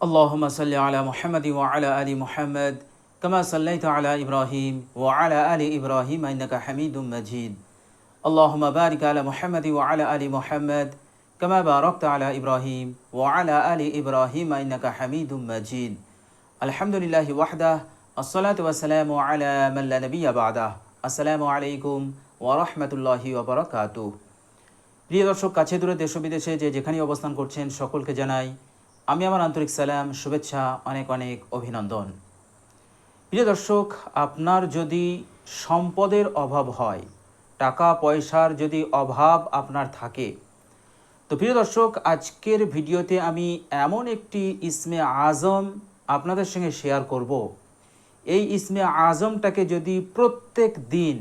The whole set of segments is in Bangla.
اللهم صل على محمد وعلى آل محمد كما صليت على إبراهيم وعلى آل إبراهيم إنك حميد مجيد اللهم بارك على محمد وعلى آل محمد كما باركت على إبراهيم وعلى آل إبراهيم إنك حميد مجيد الحمد لله وحده الصلاة والسلام على من لا نبي بعده السلام عليكم ورحمة الله وبركاته প্রিয় দর্শক কাছে দূরে দেশ ও বিদেশে যে যেখানেই অবস্থান করছেন সকলকে জানাই আমি আমার আন্তরিক সালাম, শুভেচ্ছা, অনেক অনেক অভিনন্দন। প্রিয় দর্শক, আপনার যদি সম্পদের অভাব হয়, টাকা, পয়সার যদি অভাব আপনার থাকে, তো প্রিয় দর্শক, আজকের ভিডিওতে আমি এমন একটি ইসমে আজম আপনাদের সঙ্গে শেয়ার করব। এই ইসমে আজমটাকে যদি প্রত্যেক দিন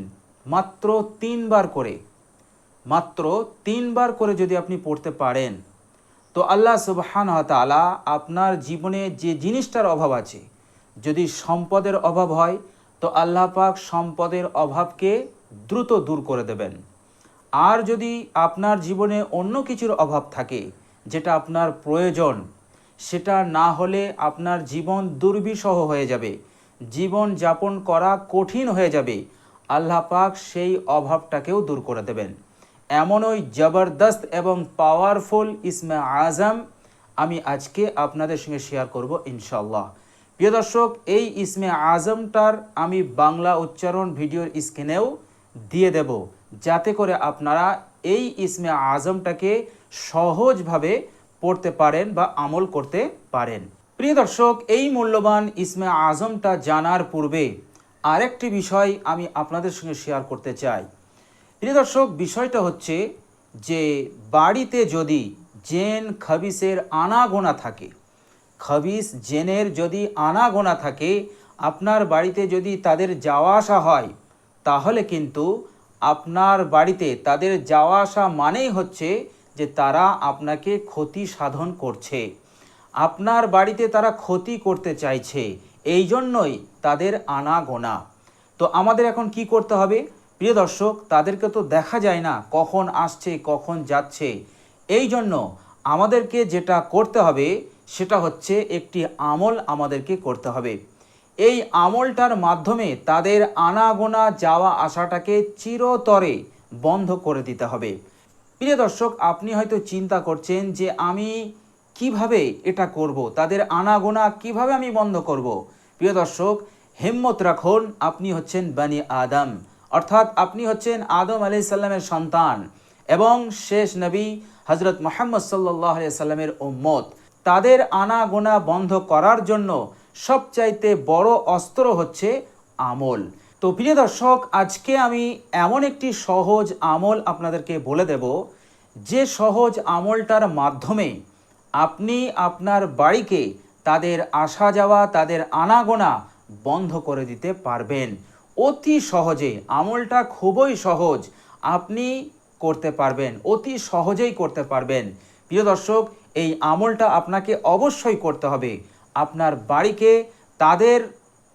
মাত্র তিনবার করে, মাত্র তিনবার করে যদি আপনি পড়তে পারেন তো আল্লাহ সুবহান তালা আপনার জীবনে যে জিনিসটার অভাব আছে, যদি সম্পদের অভাব হয়, তো আল্লাহ পাক সম্পদের অভাবকে দ্রুত দূর করে দেবেন। আর যদি আপনার জীবনে অন্য কিছুর অভাব থাকে, যেটা আপনার প্রয়োজন, সেটা না হলে আপনার জীবন দুর্বিষহ হয়ে যাবে, জীবন যাপন করা কঠিন হয়ে যাবে, আল্লাহ পাক সেই অভাবটাকেও দূর করে দেবেন। এমনই জবরদস্ত এবং পাওয়ারফুল ইসমে আজম আমি আজকে আপনাদের সঙ্গে শেয়ার করব ইনশাল্লাহ প্রিয় দর্শক, এই ইসমে আজমটার আমি বাংলা উচ্চারণ ভিডিওর স্ক্রিনেও দিয়ে দেব, যাতে করে আপনারা এই ইসমে আজমটাকে সহজভাবে পড়তে পারেন বা আমল করতে পারেন। প্রিয় দর্শক, এই মূল্যবান ইসমে আজমটা জানার পূর্বে আরেকটি বিষয় আমি আপনাদের সঙ্গে শেয়ার করতে চাই। প্রিয় দর্শক, বিষয়টা হচ্ছে যে বাড়িতে যদি জেন খাবিসের আনাগোনা থাকে, খাবিস জেনের যদি আনাগোনা থাকে, আপনার বাড়িতে যদি তাদের যাওয়া আসা হয়, তাহলে কিন্তু আপনার বাড়িতে তাদের যাওয়া আসা মানেই হচ্ছে যে তারা আপনাকে ক্ষতি সাধন করছে। আপনার বাড়িতে তারা ক্ষতি করতে চাইছে এই জন্যই তাদের আনাগোনা। তো আমাদের এখন কি করতে হবে? প্রিয় দর্শক, তাদেরকে তো দেখা যায় না কখন আসছে, কখন যাচ্ছে। এই জন্য আমাদেরকে যেটা করতে হবে, সেটা হচ্ছে একটি আমল আমাদেরকে করতে হবে। এই আমলটার মাধ্যমে তাদের আনাগোনা যাওয়া আসাটাকে চিরতরে বন্ধ করে দিতে হবে। প্রিয় দর্শক, আপনি হয়তো চিন্তা করছেন যে আমি কীভাবে এটা করব? তাদের আনাগোনা কীভাবে আমি বন্ধ করব? প্রিয় দর্শক, হিম্মত রাখুন, আপনি হচ্ছেন বানি আদম। অর্থাৎ আপনি হচ্ছেন আদম আলি সাল্লামের সন্তান এবং শেষ নবী হজরত মোহাম্মদ সাল্লাহ সাল্লামের উম্মত। তাদের আনাগোনা বন্ধ করার জন্য সবচাইতে বড় অস্ত্র হচ্ছে আমল। তো প্রিয় দর্শক, আজকে আমি এমন একটি সহজ আমল আপনাদেরকে বলে দেব। যে সহজ আমলটার মাধ্যমে আপনি আপনার বাড়িকে তাদের আসা যাওয়া তাদের আনাগোনা বন্ধ করে দিতে পারবেন। অতি সহজে আমলটা খুবই সহজ আপনি করতে পারবেন, অতি সহজেই করতে পারবেন। প্রিয় দর্শক, এই আমলটা আপনাকে অবশ্যই করতে হবে। আপনার বাড়িকে তাদের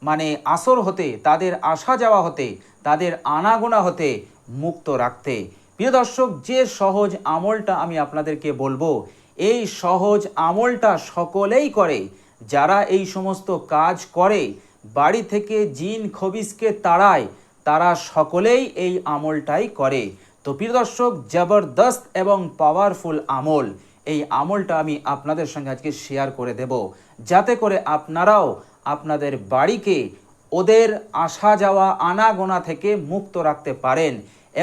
মানে আসর হতে, তাদের আসা যাওয়া হতে, তাদের আনাগোনা হতে মুক্ত রাখতে। প্রিয় দর্শক, যে সহজ আমলটা আমি আপনাদেরকে বলব, এই সহজ আমলটা সকলেই করে। যারা এই সমস্ত কাজ করে বাড়ি থেকে জিন খবিসকে তাড়ায়, তারা সকলেই এই আমলটাই করে। তো প্রিয় দর্শক, জবরদস্ত এবং পাওয়ারফুল আমল। এই আমলটা আমি আপনাদের সঙ্গে আজকে শেয়ার করে দেব। যাতে করে আপনারাও আপনাদের বাড়িকে ওদের আসা যাওয়া, আনাগোনা থেকে মুক্ত রাখতে পারেন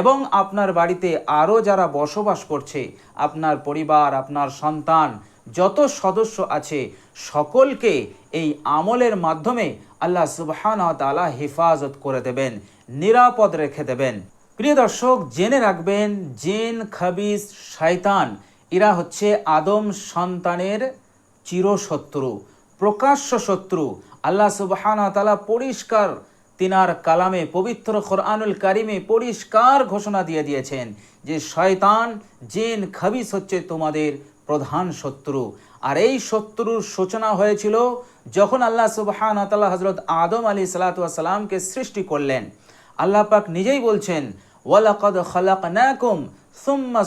এবং আপনার বাড়িতে আরও যারা বসবাস করছে, আপনার পরিবার, আপনার সন্তান যত সদস্য আছে, সকলকে এই আমলের মাধ্যমে আল্লাহ সুবহান তালা হেফাজত করে দেবেন, নিরাপদ রেখে দেবেন। প্রিয় দর্শক, জেনে রাখবেন, জেন খাবিস শয়তান, এরা হচ্ছে আদম সন্তানের চিরশত্রু, প্রকাশ্য শত্রু। আল্লাহ সুবহান তালা পরিষ্কার তিনার কালামে, পবিত্র কোরআনুল কারিমে পরিষ্কার ঘোষণা দিয়ে দিয়েছেন যে, শয়তান, জেন খাবিস হচ্ছে তোমাদের প্রধান শত্রু। আর এই শত্রুর সূচনা হয়েছিল যখন আল্লাহ সুবহান তাল্লাহ হজরত আদম আলী সালাতামকে সৃষ্টি করলেন। আল্লাহ পাক নিজেই বলছেন, ওয়ালাকদ খালাক নাকুম সুম্মা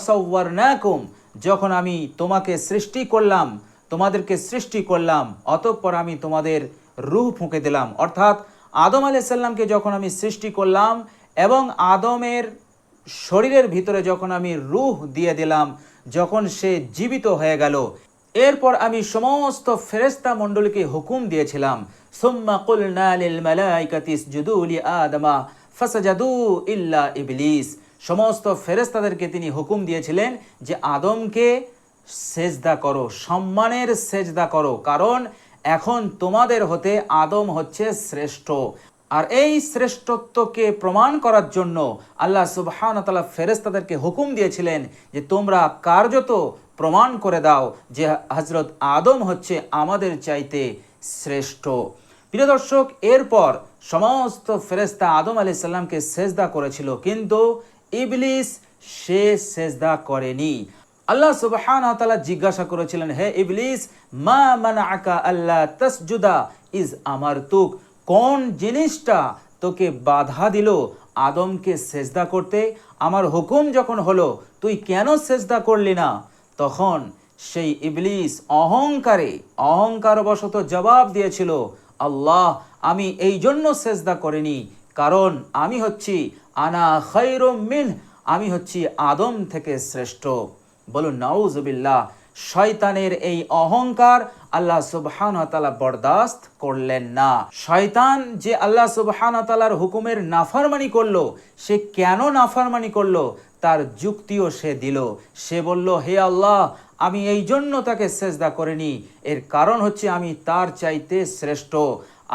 নাকুম যখন আমি তোমাকে সৃষ্টি করলাম, তোমাদেরকে সৃষ্টি করলাম, অতঃপর আমি তোমাদের রুহ ফুঁকে দিলাম। অর্থাৎ আদম আলাইসাল্লামকে যখন আমি সৃষ্টি করলাম এবং আদমের শরীরের ভিতরে যখন আমি রুহ দিয়ে দিলাম যখন সে জীবিত হয়ে গেল, এরপর আমি সমস্ত ফেরেস্তা মণ্ডলীকে হুকুম দিয়েছিলাম, সুম্মা কুলনা লিল মালাইকাতি ইসজুদু লি আদমা ফাসাজাদু ইল্লা ইবলিস। সমস্ত ফেরেস্তাদেরকে তিনি হুকুম দিয়েছিলেন যে, আদমকে সেজদা করো, সম্মানের সেজদা করো, কারণ এখন তোমাদের হতে আদম হচ্ছে শ্রেষ্ঠ। আর এই শ্রেষ্ঠত্বকে প্রমাণ করার জন্য আল্লাহ সুবহান তালা ফেরেস্তাদেরকে হুকুম দিয়েছিলেন যে তোমরা কার্যত প্রমাণ করে দাও যে হজরত আদম হচ্ছে আমাদের চাইতে শ্রেষ্ঠ। প্রিয় দর্শক, এরপর সমস্ত ফেরেস্তা আদম আলি সাল্লামকে সেজদা করেছিল, কিন্তু ইবলিস সে সেজদা করেনি। আল্লাহ সুবহান তাআলা জিজ্ঞাসা করেছিলেন, হে ইবলিস, মা মানা আকা আল্লাহ তসজুদা, ইজ আমারতুক? কোন জিনিসটা তোকে বাধা দিল? আদমকে সেজদা করতে আমার হুকুম যখন হলো, তুই কেন সেজদা করলি না? তখন সেই ইবলিস অহংকারে অহংকারবশত জবাব দিয়েছিল, আল্লাহ, আমি এই জন্য সেজদা করিনি। কারণ আমি হচ্ছি আনা খৈরম মিন, আমি হচ্ছি আদম থেকে শ্রেষ্ঠ। বলুন, নাউজবিল্লাহ। শয়তানের এই অহংকার আল্লাহ সুবহান তালা বরদাস্ত করলেন না। শয়তান যে আল্লাহ সুবহান তালার হুকুমের নাফারমানি করল, সে কেন নাফারমানি করল? তার যুক্তিও সে দিল। সে বলল, হে আল্লাহ, আমি এই জন্য তাকে সেজদা করিনি। এর কারণ হচ্ছে আমি তার চাইতে শ্রেষ্ঠ।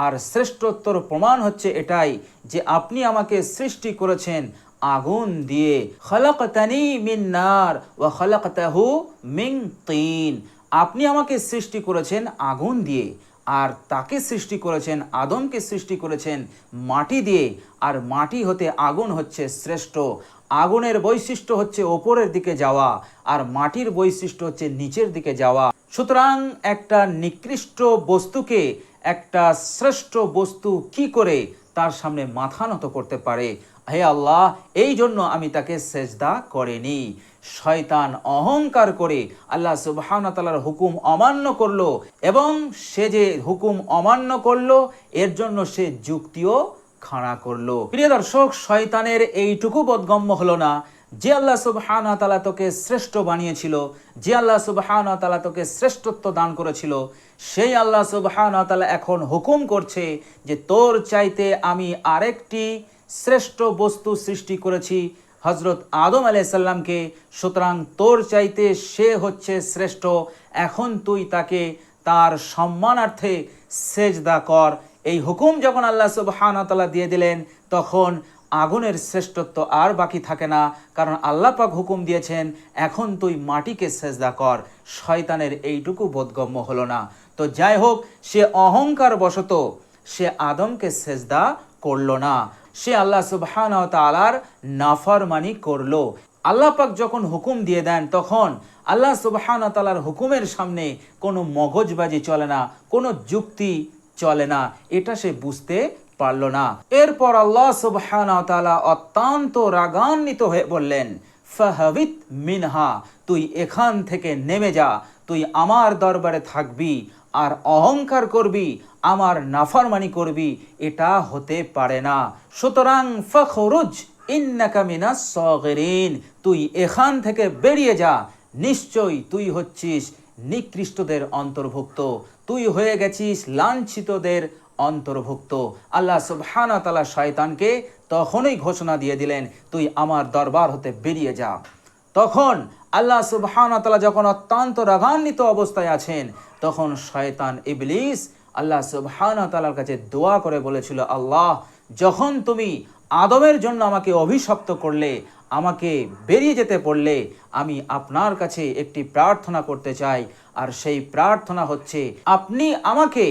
আর শ্রেষ্ঠত্বর প্রমাণ হচ্ছে এটাই যে আপনি আমাকে সৃষ্টি করেছেন আগুন দিয়ে। খলকতানি মিন নার ওয়া খলকতাহু মিন তিন। আপনি আমাকে সৃষ্টি করেছেন আগুন দিয়ে, আর তাকে সৃষ্টি করেছেন আদমকে সৃষ্টি করেছেন মাটি দিয়ে, আর মাটি হতে আগুন হচ্ছে শ্রেষ্ঠ। আগুনের বৈশিষ্ট্য হচ্ছে ওপরের দিকে যাওয়া, আর মাটির বৈশিষ্ট্য হচ্ছে নিচের দিকে যাওয়া। সুতরাং একটা নিকৃষ্ট বস্তুকে একটা শ্রেষ্ঠ বস্তু কি করে তার সামনে মাথা নত করতে পারে? হে আল্লাহ, এই জন্য আমি তাকে সেজদা করিনি। শয়তান অহংকার করে আল্লাহ সুবাহানতালার হুকুম অমান্য করল এবং সে যে হুকুম অমান্য করল, এর জন্য সে যুক্তিও খাড়া করল। প্রিয় দর্শক, শয়তানের এইটুকু বোধগম্য হলো না। যে আল্লাহ সুবহান তালা তোকে শ্রেষ্ঠ বানিয়েছিল, যে আল্লাহ সুবহান তালা তোকে শ্রেষ্ঠত্ব দান করেছিল, সেই আল্লাহ সুবহান এখন হুকুম করছে যে তোর চাইতে আমি আরেকটি শ্রেষ্ঠ বস্তু সৃষ্টি করেছি। হজরত আদম আলাইসাল্লামকে সুতরাং তোর চাইতে সে হচ্ছে শ্রেষ্ঠ। এখন তুই তাকে তার সম্মানার্থে সেজদা কর। এই হুকুম যখন আল্লাহ সুবহান তালা দিয়ে দিলেন, তখন আগুনের শ্রেষ্ঠত্ব আর বাকি থাকে না, কারণ আল্লাহ পাক হুকুম দিয়েছেন, এখন তুই মাটিকে সেজদা কর। শয়তানের এইটুকু বোধগম্য হলো না। তো যাই হোক, সে অহংকার বশত সে আদমকে সেজদা করল না। সে আল্লাহ সুবহান তালার নাফরমানি করল। আল্লাহ পাক যখন হুকুম দিয়ে দেন, তখন আল্লাহ সুবহান তালার হুকুমের সামনে কোনো মগজবাজি চলে না, কোনো যুক্তি চলে না। এটা সে বুঝতে পারল না। এরপর আল্লাহ সুবহান তালা অত্যন্ত রাগান্বিত হয়ে বললেন, ফাহাবিত মিনহা, তুই এখান থেকে নেমে যা, তুই আমার দরবারে থাকবি আর অহংকার করবি, আমার নাফরমানি করবি, এটা হতে পারে না। সুতরাং ফখরুজ, ইন্নাকা মিনাস সগিরিন, তুই এখান থেকে বেরিয়ে যা। নিশ্চয়ই তুই হচ্ছিস নিকৃষ্টদের অন্তর্ভুক্ত। তুই হয়ে গেছিস লাঞ্ছিতদের অন্তর্ভুক্ত। আল্লাহ সুবহানা তালা শয়তানকে তখনই ঘোষণা দিয়ে দিলেন, তুই আমার দরবার হতে বেরিয়ে যা। তখন আল্লাহ সুবহানা তালা যখন অত্যন্ত রাগান্বিত অবস্থায় আছেন, তখন শয়তান ইবলিস আল্লাহ সুবহানা তালার কাছে দোয়া করে বলেছিল, আল্লাহ, যখন তুমি আদমের জন্য আমাকে অভিশপ্ত করলে, আমাকে বেরিয়ে যেতে পড়লে, আমি আপনার কাছে একটি প্রার্থনা করতে চাই। আর সেই প্রার্থনা হচ্ছে, আপনি আমাকে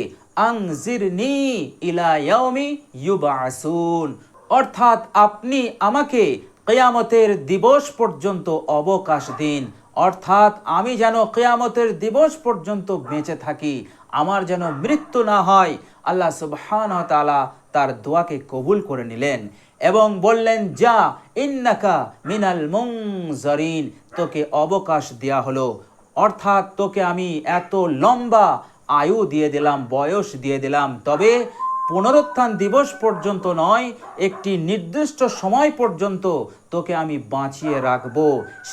আংজিরনি অর্থাৎ আপনি আমাকে কেয়ামতের দিবস পর্যন্ত অবকাশ দিন। অর্থাৎ আমি যেন কেয়ামতের দিবস পর্যন্ত বেঁচে থাকি, আমার যেন মৃত্যু না হয়, আল্লাহ সুবহান তালা তার দোয়াকে কবুল করে নিলেন এবং বললেন, যা, ইন্নাকা মিনাল মুংজারিন তোকে অবকাশ দেয়া হলো। অর্থাৎ তোকে আমি এত লম্বা আয়ু দিয়ে দিলাম, বয়স দিয়ে দিলাম, তবে পুনরুত্থান দিবস পর্যন্ত নয়, একটি নির্দিষ্ট সময় পর্যন্ত তোকে আমি বাঁচিয়ে রাখব।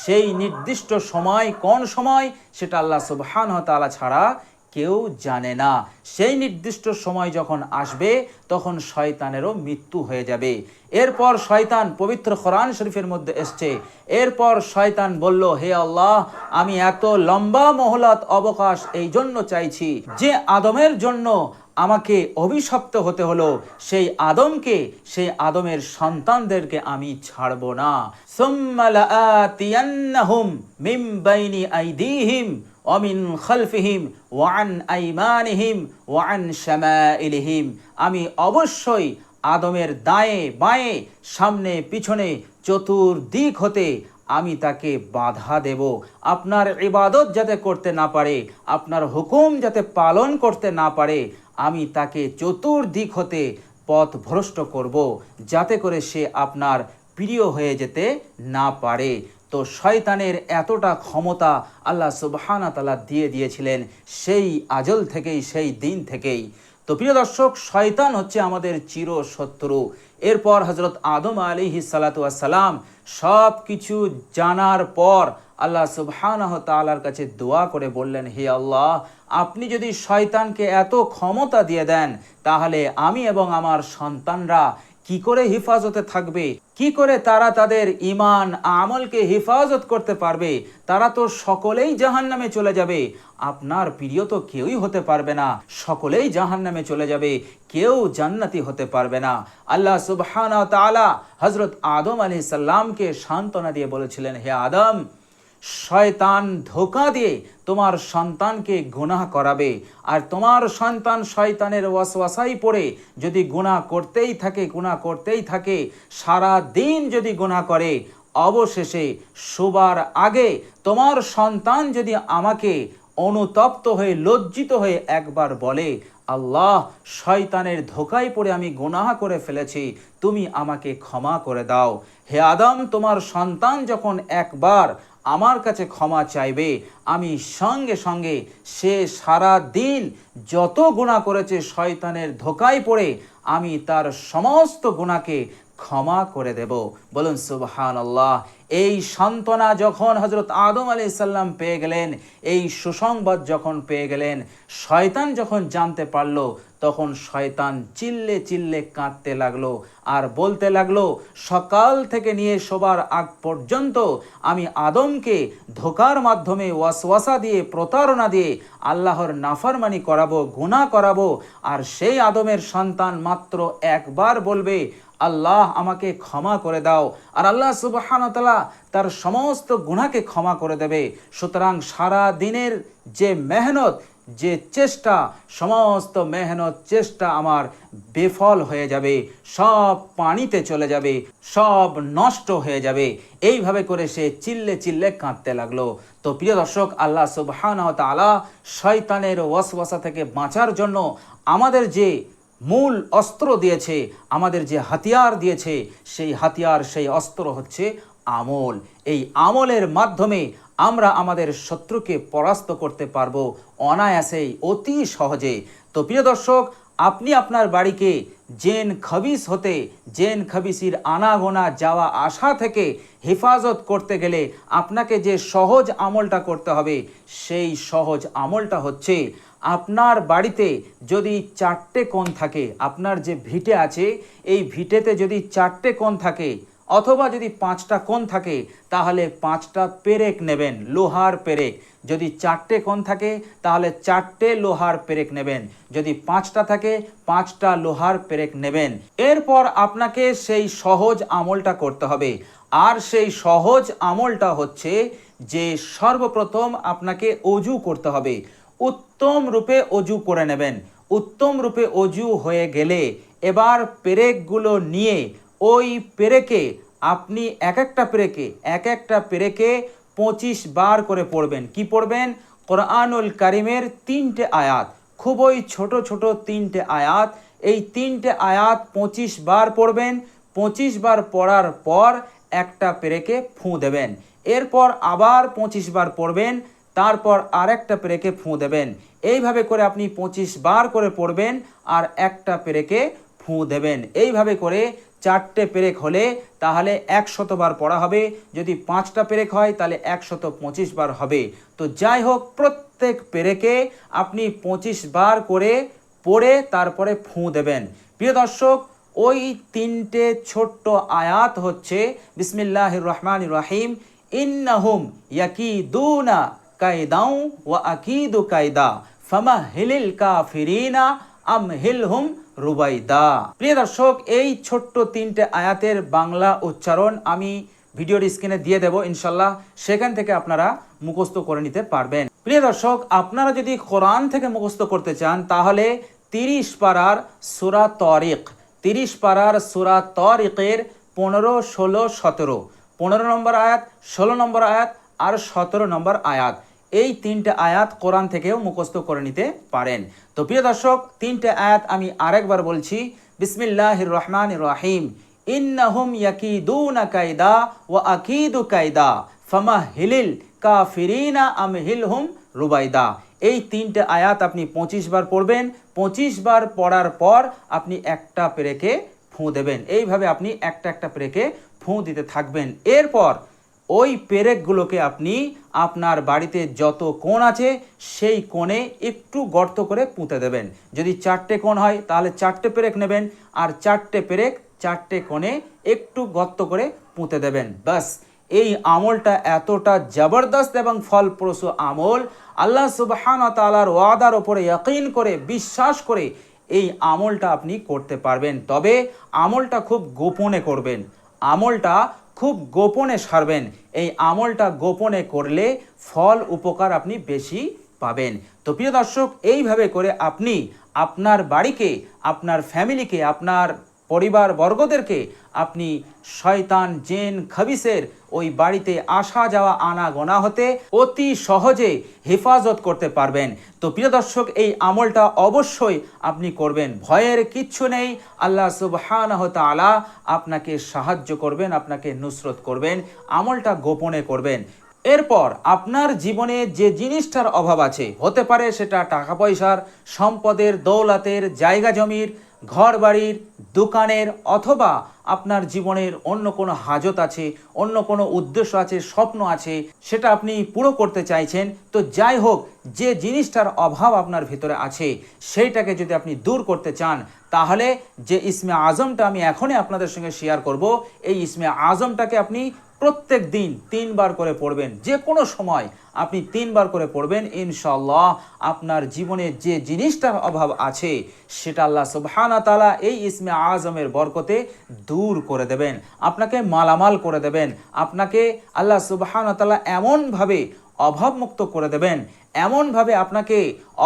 সেই নির্দিষ্ট সময় কোন সময়? সেটা আল্লাহ সুবহান ছাড়া কেউ জানে না। সেই নির্দিষ্ট সময় যখন আসবে, তখন শয়তানেরও মৃত্যু হয়ে যাবে। এরপর শয়তান পবিত্র কোরআন শরীফের মধ্যে এসছে। এরপর শয়তান বলল, হে আল্লাহ, আমি এত লম্বা মহলত অবকাশ এই জন্য চাইছি যে আদমের জন্য আমাকে অভিশপ্ত হতে হলো। সেই আদমকে, সেই আদমের সন্তানদেরকে আমি ছাড়ব না। সুম্মা লাআতিয়ান্নাহুম মিন বাইনি আইদিহিম। অমিন খালফিহিম ওয়ান আইমানিহিম ওয়ান শামাইলিহিম। আমি অবশ্যই আদমের দায়ে বাঁয়ে, সামনে পিছনে চতুর্দিক হতে আমি তাকে বাধা দেব। আপনার ইবাদত যাতে করতে না পারে, আপনার হুকুম যাতে পালন করতে না পারে, আমি তাকে চতুর্দিক হতে পথ ভ্রষ্ট করব, যাতে করে সে আপনার প্রিয় হয়ে যেতে না পারে। তো শয়তানের এতটা ক্ষমতা আল্লাহ সুবহানা তালা দিয়ে দিয়েছিলেন সেই আজল থেকেই, সেই দিন থেকেই। তো প্রিয় দর্শক, শয়তান হচ্ছে আমাদের চির শত্রু এরপর হজরত আদম আলী সালাম সব কিছু জানার পর আল্লাহ সুবহানাহ তালার কাছে দোয়া করে বললেন, হে আল্লাহ, আপনি যদি শয়তানকে এত ক্ষমতা দিয়ে দেন, তাহলে আমি এবং আমার সন্তানরা কি করে হেফাজতে থাকবে? কি করে তারা তাদের ইমান আমলকে হেফাজত করতে পারবে? তারা তো সকলেই জাহান নামে চলে যাবে। আপনার প্রিয় তো কেউই হতে পারবে না। সকলেই জাহান নামে চলে যাবে। কেউ জান্নাতি হতে পারবে না। আল্লাহ সুবহান তালা হজরত আদম আলি সাল্লামকে সান্ত্বনা দিয়ে বলেছিলেন, হে আদম শয়তান ধোকা দিয়ে তোমার সন্তানকে গুনাহ করাবে। আর তোমার সন্তান শয়তানের ওয়াসওয়াসাই পড়ে, যদি গুনাহ করতেই থাকে, গুনাহ করতেই থাকে, সারা দিন যদি গুনাহ করে, অবশেষে শোবার আগে তোমার সন্তান যদি আমাকে অনুতপ্ত হয়ে, লজ্জিত হয়ে একবার বলে, আল্লাহ, শয়তানের ধোকায় পড়ে আমি গুনাহ করে ফেলেছি, তুমি আমাকে ক্ষমা করে দাও। হে আদম, তোমার সন্তান যখন একবার আমার কাছে ক্ষমা চাইবে। আমি সঙ্গে সঙ্গে সে সারা দিন যত গুণা করেছে শয়তানের ধোকায় পড়ে, আমি তার সমস্ত গুণাকে ক্ষমা করে দেব। বলুন সুবহান আল্লাহ এই সান্ত্বনা যখন হজরত আদম আলি সাল্লাম পেয়ে গেলেন, এই সুসংবাদ যখন পেয়ে গেলেন, শয়তান যখন জানতে পারল, তখন শয়তান চিল্লে চিল্লে কাঁদতে লাগল আর বলতে লাগল, সকাল থেকে নিয়ে সবার আগ পর্যন্ত আমি আদমকে ধোকার মাধ্যমে ওয়াসওয়াসা দিয়ে, প্রতারণা দিয়ে আল্লাহর নাফারমানি করাবো, গুনাহ করাবো, আর সেই আদমের সন্তান মাত্র একবার বলবে আল্লাহ আমাকে ক্ষমা করে দাও, আর আল্লাহ সুবাহানতালা তার সমস্ত গুণাকে ক্ষমা করে দেবে। সুতরাং সারা দিনের যে মেহনত, যে চেষ্টা, সমস্ত মেহনত, চেষ্টা আমার বেফল হয়ে যাবে, সব পানিতে চলে যাবে, সব নষ্ট হয়ে যাবে। এইভাবে করে সে চিল্লে চিল্লে কাঁদতে লাগল। তো প্রিয় দর্শক, আল্লাহ সুবহান তালা শয়তানের ওয়াসওয়াসা থেকে বাঁচার জন্য আমাদের যে মূল অস্ত্র দিয়েছে, আমাদের যে হাতিয়ার দিয়েছে, সেই হাতিয়ার, সেই অস্ত্র হচ্ছে আমল। এই আমলের মাধ্যমে আমরা আমাদের শত্রুকে পরাস্ত করতে পারব অনায়াসেই, অতি সহজে। তো প্রিয় দর্শক, আপনি আপনার বাড়িকে জেন খবিস হতে, জেন খবিসির আনাগোনা যাওয়া আসা থেকে হেফাজত করতে গেলে আপনাকে যে সহজ আমলটা করতে হবে, সেই সহজ আমলটা হচ্ছে আপনার বাড়িতে যদি চারটে কোণ থাকে, আপনার যে ভিটে আছে, এই ভিটেতে যদি চারটে কোণ থাকে, অথবা যদি পাঁচটা কোণ থাকে, তাহলে পাঁচটা পেরেক নেবেন, লোহার পেরেক। যদি চারটে কোণ থাকে, তাহলে চারটে লোহার পেরেক নেবেন। যদি পাঁচটা থাকে, পাঁচটা লোহার পেরেক নেবেন। এরপর আপনাকে সেই সহজ আমলটা করতে হবে। আর সেই সহজ আমলটা হচ্ছে যে সর্বপ্রথম আপনাকে অজু করতে হবে। উত্তম রূপে অজু করে নেবেন। উত্তম রূপে অজু হয়ে গেলে এবার পেরেকগুলো নিয়ে ওই পেরেকে আপনি এক একটা পেরেকে, এক একটা পেরেকে পঁচিশ বার করে পড়বেন। কি পড়বেন? কোরআনুল কারিমের তিনটে আয়াত। খুবই ছোট ছোট তিনটে আয়াত। এই তিনটে আয়াত পঁচিশ বার পড়বেন। পঁচিশ বার পড়ার পর একটা পেরেকে ফুঁ দেবেন। এরপর আবার পঁচিশ বার পড়বেন। তারপর আরেকটা পেরেকে ফুঁ দেবেন। এইভাবে করে আপনি পঁচিশ বার করে পড়বেন আর একটা পেরেকে ফুঁ দেবেন। এইভাবে করে চারটে পেরেক হলে তাহলে একশত বার পড়া হবে। যদি পাঁচটা পেরেক হয়, তাহলে একশত পঁচিশ বার হবে। তো যাই হোক, প্রত্যেক পেরেকে আপনি পঁচিশ বার করে পড়ে তারপরে ফুঁ দেবেন। প্রিয় দর্শক, ওই তিনটে ছোট্ট আয়াত হচ্ছে বিসমিল্লাহ রহমান রাহিম, ইন্নাহুম ইয়াকিদুনা কায়দাউ ওয়া আকিদু কায়দা, ফামা হিলিল কাফিরিনা আম হিলহুম রুবাইদা। প্রিয় দর্শক, এই ছোট্ট তিনটে আয়াতের বাংলা উচ্চারণ আমি ভিডিওর স্ক্রিনে দিয়ে দেব ইনশাল্লাহ সেখান থেকে আপনারা মুখস্থ করে নিতে পারবেন। প্রিয় দর্শক, আপনারা যদি কোরআন থেকে মুখস্থ করতে চান, তাহলে তিরিশ পারার সুরা তরিক তিরিশ পারার সুরা তরিকের পনেরো, ষোলো, সতেরো। পনেরো নম্বর আয়াত, ষোলো নম্বর আয়াত আর সতেরো নম্বর আয়াত। এই তিনটে আয়াত কোরআন থেকেও মুখস্থ করে নিতে পারেন। তো প্রিয় দর্শক, তিনটে আয়াত আমি আরেকবার বলছি। বিসমিল্লাহির রহমান রাহিম। ইন্নাহুম ইয়াকিদুনা কায়দা ওয়া আকিদু কায়দা ফামা হিলিল কাফিরিনা আম হিলহুম রুবাইদা। এই তিনটে আয়াত আপনি পঁচিশ বার পড়বেন। পঁচিশ বার পড়ার পর আপনি একটা পেরেকে ফুঁ দেবেন। এইভাবে আপনি একটা একটা পেরেকে ফুঁ দিতে থাকবেন। এরপর ওই পেরেকগুলোকে আপনি আপনার বাড়িতে যত কোণ আছে, সেই কোণে একটু গর্ত করে পুঁতে দেবেন। যদি চারটে কোণ হয়, তাহলে চারটে পেরেক নেবেন, আর চারটে পেরেক চারটে কোণে একটু গর্ত করে পুঁতে দেবেন। বাস এই আমলটা এতটা জবরদস্ত এবং ফলপ্রসূ আমল। আল্লাহ সুবহান তালার ওয়াদার ওপরে ইয়কিন করে, বিশ্বাস করে এই আমলটা আপনি করতে পারবেন। তবে আমলটা খুব গোপনে করবেন। আমলটা খুব গোপনে সারবেন। এই আমলটা গোপনে করলে ফল উপকার আপনি বেশি পাবেন। তো প্রিয় দর্শক, এইভাবে করে আপনি আপনার বাড়িকে, আপনার ফ্যামিলিকে আপনার পরিবার বর্গদেরকে আপনি শয়তান জেন খাবিসের ওই বাড়িতে আসা যাওয়া আনা গোনা হতে অতি সহজে হেফাজত করতে পারবেন। তো প্রিয় দর্শক, এই আমলটা অবশ্যই আপনি করবেন। ভয়ের কিচ্ছু নেই। আল্লাহ সুবহানাহ তাআলা আপনাকে সাহায্য করবেন, আপনাকে নুসরত করবেন, আমলটা গোপনে করবেন। এরপর আপনার জীবনে যে জিনিসটার অভাব আছে, হতে পারে সেটা টাকা পয়সার, সম্পদের, দৌলাতের, জায়গা জমির ঘর বাড়ির দোকানের অথবা আপনার জীবনের অন্য কোনো হাজত আছে, অন্য কোনো উদ্দেশ্য আছে, স্বপ্ন আছে, সেটা আপনি পুরো করতে চাইছেন, তো যাই হোক, যে জিনিসটার অভাব আপনার ভিতরে আছে, সেইটাকে যদি আপনি দূর করতে চান, তাহলে যে ইসমে আজমটা আমি এখনই আপনাদের সঙ্গে শেয়ার করব, এই ইসমে আজমটাকে আপনি প্রত্যেক দিন তিনবার করে পড়বেন। যে কোনো সময় আপনি তিনবার করে পড়বেন ইনশাল্লাহ আপনার জীবনে যে জিনিসটার অভাব আছে, সেটা আল্লাহ সুবহানা তালা এই ইসমে আজমের বরকতে দূর করে দেবেন। আপনাকে মালামাল করে দেবেন। আপনাকে আল্লাহ সুবহানা তালা এমনভাবে অভাবমুক্ত করে দেবেন এমনভাবে আপনাকে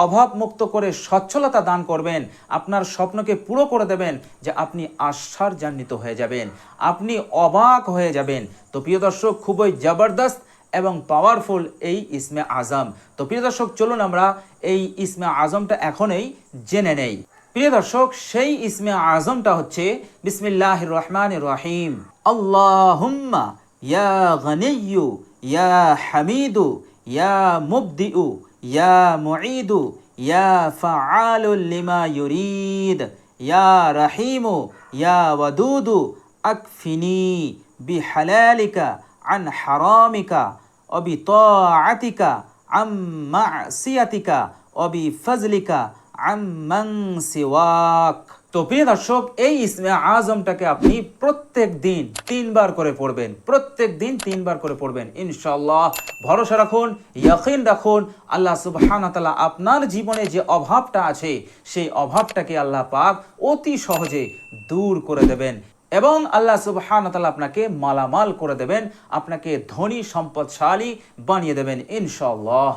অভাবমুক্ত করে সচ্ছলতা দান করবেন, আপনার স্বপ্নকে পুরো করে দেবেন যে আপনি আশ্চর্যান্বিত হয়ে যাবেন, আপনি অবাক হয়ে যাবেন। তো প্রিয় দর্শক, খুবই জবরদস্ত এবং পাওয়ারফুল এই ইসমে আজম। তো প্রিয় দর্শক, চলুন আমরা এই ইসমে আজমটা এখনই জেনে নেই। প্রিয় দর্শক, সেই ইসমে আজমটা হচ্ছে বিসমিল্লাহ রহমান রহিম। আল্লাহুম্মা ইয়া গনিয়্যু, ইয়া হামিদু يا مبدئ يا معيد يا فعال لما يريد. يا رحيم يا ودود أكفني بحلالك عن حرامك وبطاعتك عن معصيتك وبفضلك عمن سواك. তো প্রিয় দর্শক, এই ইসমে আজমটাকে আপনি প্রত্যেক দিন তিনবার করে পড়বেন, প্রত্যেক দিন তিনবার করে পড়বেন। ইনশাল্লাহ ভরসা রাখুন, ইয়াকিন রাখুন, আল্লাহ সুবহানাহু ওয়া আপনার জীবনে যে অভাবটা আছে, সেই অভাবটাকে আল্লাহ পাক অতি সহজে দূর করে দেবেন এবং আল্লাহ সুবহানাহু ওয়া তাআলা আপনাকে মালামাল করে দেবেন, আপনাকে ধনী, সম্পদশালী বানিয়ে দেবেন ইনশাল্লাহ